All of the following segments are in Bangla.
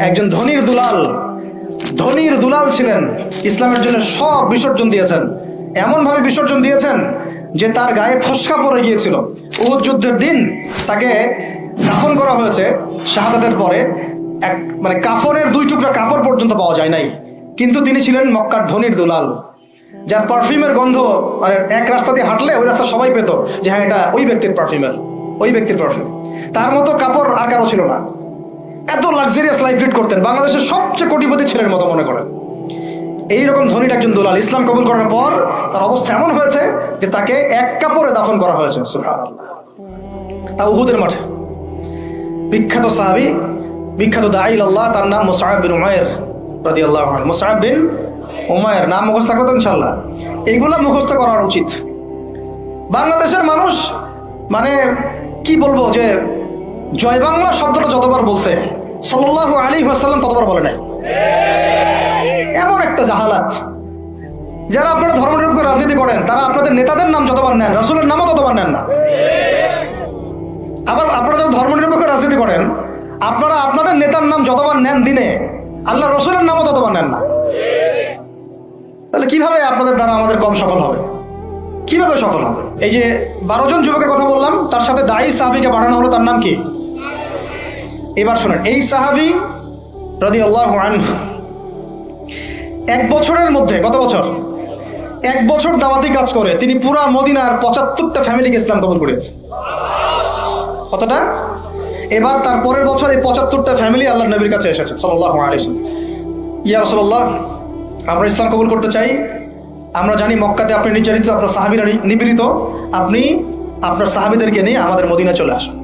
একজন ধনির দুলাল। ধনির দুলাল ছিলেন, ইসলামের জন্য সব বিসর্জন দিয়েছেন। এমন ভাবে বিসর্জন দিয়েছেন যে তার গায়ে ফসকা পড়ে গিয়েছিল। উহুদ যুদ্ধের দিন তাকে দাফন করা হয়েছে শাহাদাতের পরে। এক মানে কাফনের দুই টুকরা কাপড় পর্যন্ত পাওয়া যায় নাই। কিন্তু তিনি ছিলেন মক্কার ধনির দুলাল। যার পারফিউমের গন্ধ মানে এক রাস্তা দিয়ে হাঁটলে ওই রাস্তা সবাই পেত যে হ্যাঁ এটা ওই ব্যক্তির পারফিউমের, ওই ব্যক্তির পারফিউম। তার মতো কাপড় আর কারও ছিল না। এত লাক্সারিয়াস লাইফ লিড করতেন। বাংলাদেশের সবচেয়ে কোটিপতি ছেলের মতো মনে করেন। এইরকম ধনীর একজন দুলাল ইসলাম কবুল করার পর তার অবস্থা এমন হয়েছে যে তাকে এক কাপড়ে দাফন করা হয়েছে তা উহুদের মাঠে। বিখ্যাত সাহাবি, বিখ্যাত দাইল আল্লাহ তার নাম মুসাহাব বিন উমায়ের রাদিয়াল্লাহু আনহু। মুসাহাব বিন উমায়ের নাম মুখস্থ করতো ইনশাআল্লাহ। এইগুলা মুখস্থ করার উচিত। বাংলাদেশের মানুষ মানে কি বলব যে জয় বাংলা শব্দটা যতবার বলছে সাল্লাহ আলী ওয়াসাল্লাম ততবার বলে নাই। এমন একটা জাহালাত। যারা আপনারা ধর্মনিরপেক্ষ রাজনীতি করেন, তারা আপনাদের নেতাদের নাম যতবার নেন, রসুলের নামও ততবার নেন না। আবার আপনারা যারা ধর্মনিরপেক্ষ রাজনীতি করেন, আপনারা আপনাদের নেতার নাম যতবার নেন দিনে আল্লাহ রসুলের নামও ততবার নেন না। তাহলে কীভাবে আপনাদের দ্বারা আমাদের কম সফল হবে? কীভাবে সফল হবে? এই যে বারো জন যুবকের কথা বললাম, তার সাথে দায়ী সাহাবিকে পাঠানো হলো, তার নাম কি? এবার শোনেন, এই সাহাবি রদি আল্লাহ এক বছরের মধ্যে, কত বছর? এক বছর দাওয়াতি কাজ করে, তিনি পুরা মদিনার পঁচাত্তরটা ফ্যামিলিকে ইসলাম কবুল করেছে। কতটা? এবার তার পরের বছর এই পঁচাত্তরটা ফ্যামিলি আল্লাহ নবীর কাছে এসেছে সাল্লাহ ইয়া রসল্লাহ আমরা ইসলাম কবুল করতে চাই আমরা জানি মক্কাতে আপনি নির্যাতিত, আপনার সাহাবিরা নিপীড়িত। আপনি আপনার সাহাবিদেরকে নিয়ে আমাদের মদিনা চলে আসুন।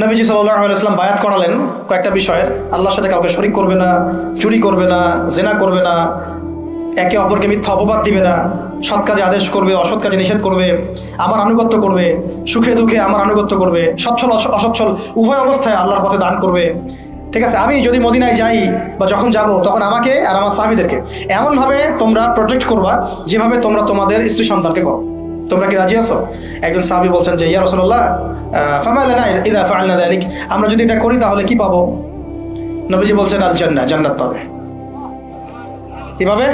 নবীজি আলাইসলাম বায়াত করালেন কয়েকটা বিষয়ের আল্লাহর সাথে কাউকে শরিক করবে না, চুরি করবে না, জেনা করবে না, একে অপরকে মিথ্যা অপবাদ দিবে না, সৎ কাজে আদেশ করবে, অসৎ কাজে নিষেধ করবে, আমার আনুগত্য করবে, সুখে দুঃখে আমার আনুগত্য করবে, সচ্ছল অসচ্ছল উভয় অবস্থায় আল্লাহর পথে দান করবে। ঠিক আছে, আমি যদি মদিনায় যাই বা যখন যাব, তখন আমাকে আর আমার স্বামীদেরকে এমনভাবে তোমরা প্রোটেক্ট করবা যেভাবে তোমরা তোমাদের স্ত্রী সন্তানকে করো। তোমরা কি রাজি আছো? একজন সাহাবি বলছেন যে, ইয়া ইযা ফাআলনা আমরা যদি এটা করি, তাহলে কি পাবো? নবীজি বলছেন আল জান্নাহ জান্নাত পাবে। কি পাবে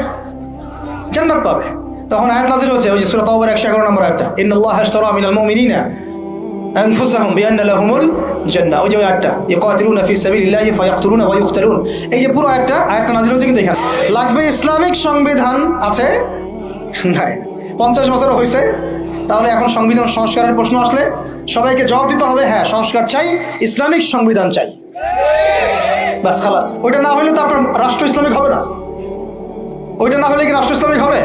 জান্নাত পাবে। তখন আয়াত নাযিল হয়েছে ওই যে সূরা তাওবার 111 নম্বর আয়াতটা, ইন্নাল্লাহা আশতারা মিনাল মুমিনিনা। আনফুসাহুম বিআন্না লাহুমুল জান্নাহ ওই যে আয়াতটা ইকাতিলুনা ফি সাবিলিল্লাহি ফায়াকতুলুনা ওয়া ইউকতালুন এই যে পুরো আয়াতটা আয়াতটা নাযিল হয়েছে কিন্তু এখানে। লাগবে ইসলামিক সংবিধান আছে? নাই। পঞ্চাশ বছর হয়েছে। তাহলে এখন সংবিধান সংস্কারের প্রশ্ন আসলে সবাইকে জবাব দিতে হবে হ্যাঁ সংস্কার চাই, ইসলামিক সংবিধান চাই। বাস খালাস। ওইটা না হলে তো আপনার রাষ্ট্র ইসলামিক হবে না। ওইটা না হলে কি রাষ্ট্র ইসলামিক হবে?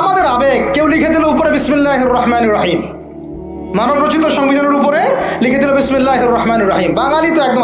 আমাদের আবেগ। কেউ লিখে দিল উপরে বিসমিল্লাহ রহমান রাহিম। মানব রচিত সংবিধানের উপরে লিখে দিল বিসমুল্লাহ রহমান রাহিম। বাঙালি তো একদম